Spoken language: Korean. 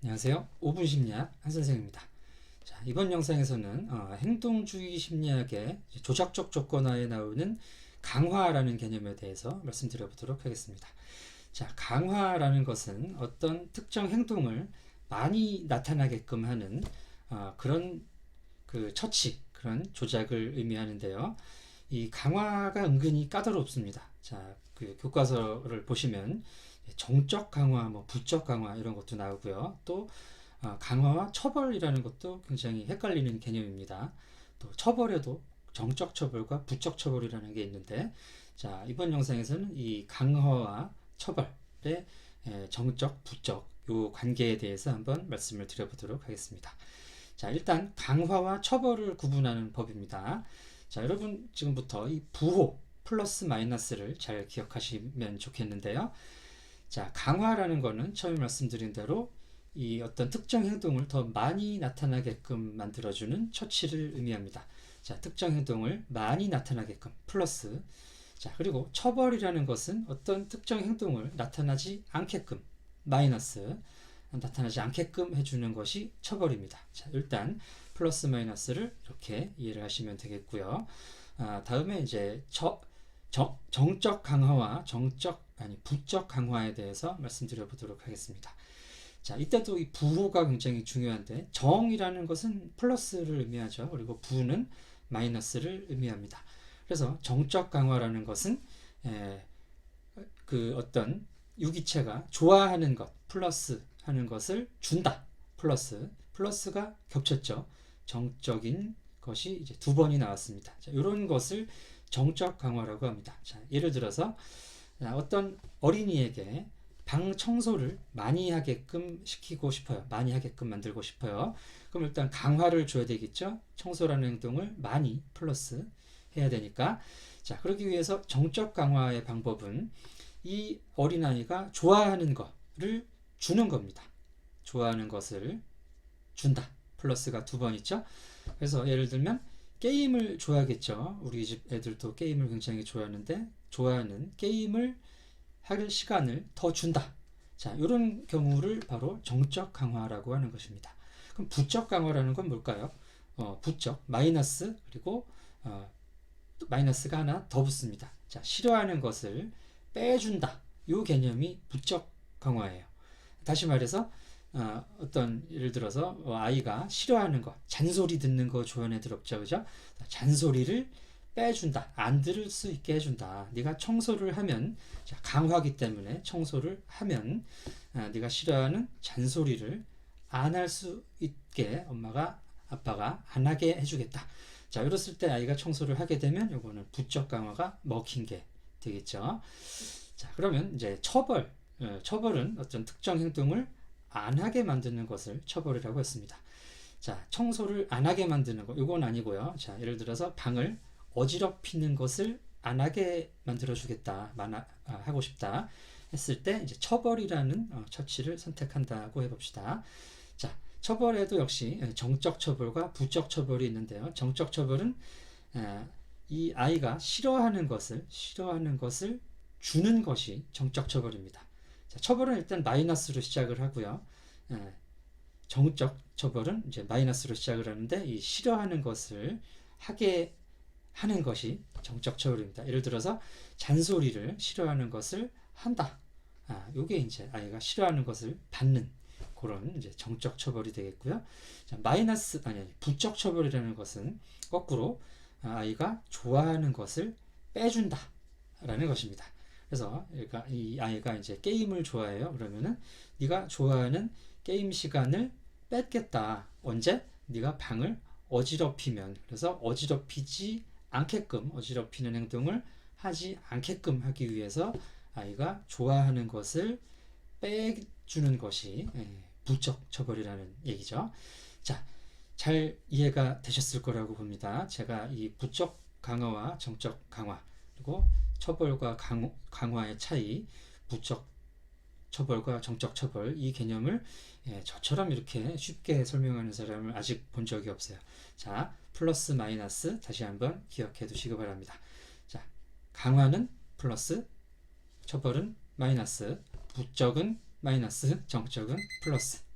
안녕하세요. 5분 심리학 한 선생입니다. 자, 이번 영상에서는 어, 행동주의 심리학의 조작적 조건화에 나오는 강화라는 개념에 대해서 말씀드려 보도록 하겠습니다. 자, 강화라는 것은 어떤 특정 행동을 많이 나타나게끔 하는 어, 그런 그 처치, 그런 조작을 의미하는데요. 이 강화가 은근히 까다롭습니다. 자, 그 교과서를 보시면 정적 강화, 뭐 부적 강화 이런 것도 나오고요. 또 어, 강화와 처벌이라는 것도 굉장히 헷갈리는 개념입니다. 또 처벌에도 정적 처벌과 부적 처벌이라는 게 있는데, 자 이번 영상에서는 이 강화와 처벌의 에, 정적, 부적 요 관계에 대해서 한번 말씀을 드려보도록 하겠습니다. 자 일단 강화와 처벌을 구분하는 법입니다. 자 여러분 지금부터 이 부호 플러스 마이너스를 잘 기억하시면 좋겠는데요. 자, 강화라는 거는 처음에 말씀드린 대로 이 어떤 특정 행동을 더 많이 나타나게끔 만들어주는 처치를 의미합니다. 자, 특정 행동을 많이 나타나게끔 플러스 자, 그리고 처벌이라는 것은 어떤 특정 행동을 나타나지 않게끔 마이너스 나타나지 않게끔 해주는 것이 처벌입니다. 자, 일단 플러스 마이너스를 이렇게 이해를 하시면 되겠고요. 아, 다음에 이제 처, 정, 정적 강화와 정적 아니 부적 강화에 대해서 말씀드려 보도록 하겠습니다. 자, 이때도 이 부호가 굉장히 중요한데 정이라는 것은 플러스를 의미하죠. 그리고 부는 마이너스를 의미합니다. 그래서 정적 강화라는 것은 에, 그 어떤 유기체가 좋아하는 것 플러스 하는 것을 준다. 플러스 플러스가 겹쳤죠. 정적인 것이 이제 두 번이 나왔습니다. 자, 이런 것을 정적 강화라고 합니다. 자, 예를 들어서 어떤 어린이에게 방 청소를 많이 하게끔 시키고 싶어요. 많이 하게끔 만들고 싶어요. 그럼 일단 강화를 줘야 되겠죠. 청소라는 행동을 많이 플러스 해야 되니까. 자, 그러기 위해서 정적 강화의 방법은 이 어린아이가 좋아하는 것을 주는 겁니다. 좋아하는 것을 준다. 플러스가 두 번 있죠. 그래서 예를 들면 게임을 좋아하겠죠. 우리 집 애들도 게임을 굉장히 좋아하는데 좋아하는 게임을 할 시간을 더 준다. 자, 이런 경우를 바로 정적 강화라고 하는 것입니다. 그럼 부적 강화라는 건 뭘까요? 어, 부적 마이너스 그리고 어, 마이너스가 하나 더 붙습니다. 자, 싫어하는 것을 빼준다. 이 개념이 부적 강화예요. 다시 말해서 어, 떤 예를 들어서 어, 아이가 싫어하는 것, 잔소리 듣는 거 애들 없죠, 그죠? 잔소리를 빼준다, 안 들을 수 있게 해준다. 네가 청소를 하면 자, 강화기 때문에 청소를 하면 아, 네가 싫어하는 잔소리를 안 할 수 있게 엄마가 아빠가 안 하게 해주겠다. 자, 이랬을 때 아이가 청소를 하게 되면 요거는 부적 강화가 먹힌 게 되겠죠. 자, 그러면 이제 처벌, 어, 처벌은 어떤 특정 행동을 안 하게 만드는 것을 처벌이라고 했습니다. 자, 청소를 안 하게 만드는 거, 이건 아니고요. 자, 예를 들어서 방을 어지럽히는 것을 안 하게 만들어 주겠다, 아, 하고 싶다 했을 때 이제 처벌이라는 어, 처치를 선택한다고 해봅시다. 자, 처벌에도 역시 정적 처벌과 부적 처벌이 있는데요. 정적 처벌은 이 아이가 싫어하는 것을 싫어하는 것을 주는 것이 정적 처벌입니다. 자, 처벌은 일단 마이너스로 시작을 하고요. 예, 정적 처벌은 이제 마이너스로 시작을 하는데 이 싫어하는 것을 하게 하는 것이 정적 처벌입니다. 예를 들어서 잔소리를 싫어하는 것을 한다. 아, 요게 이제 아이가 싫어하는 것을 받는 그런 이제 정적 처벌이 되겠고요. 자, 마이너스 아니, 부적 처벌이라는 것은 거꾸로 아이가 좋아하는 것을 빼준다라는 것입니다. 그래서 그러니까 이 아이가 이제 게임을 좋아해요. 그러면은 네가 좋아하는 게임 시간을 뺏겠다. 언제? 네가 방을 어지럽히면 그래서 어지럽히지 않게끔 어지럽히는 행동을 하지 않게끔 하기 위해서 아이가 좋아하는 것을 빼주는 것이 예, 부적 처벌이라는 얘기죠. 자, 잘 이해가 되셨을 거라고 봅니다. 제가 이 부적 강화와 정적 강화 그리고 처벌과 강, 강화의 차이, 부적 처벌과 정적 처벌 이 개념을 예, 저처럼 이렇게 쉽게 설명하는 사람을 아직 본 적이 없어요. 자, 플러스 마이너스 다시 한번 기억해 두시기 바랍니다. 자, 강화는 플러스, 처벌은 마이너스, 부적은 마이너스, 정적은 플러스.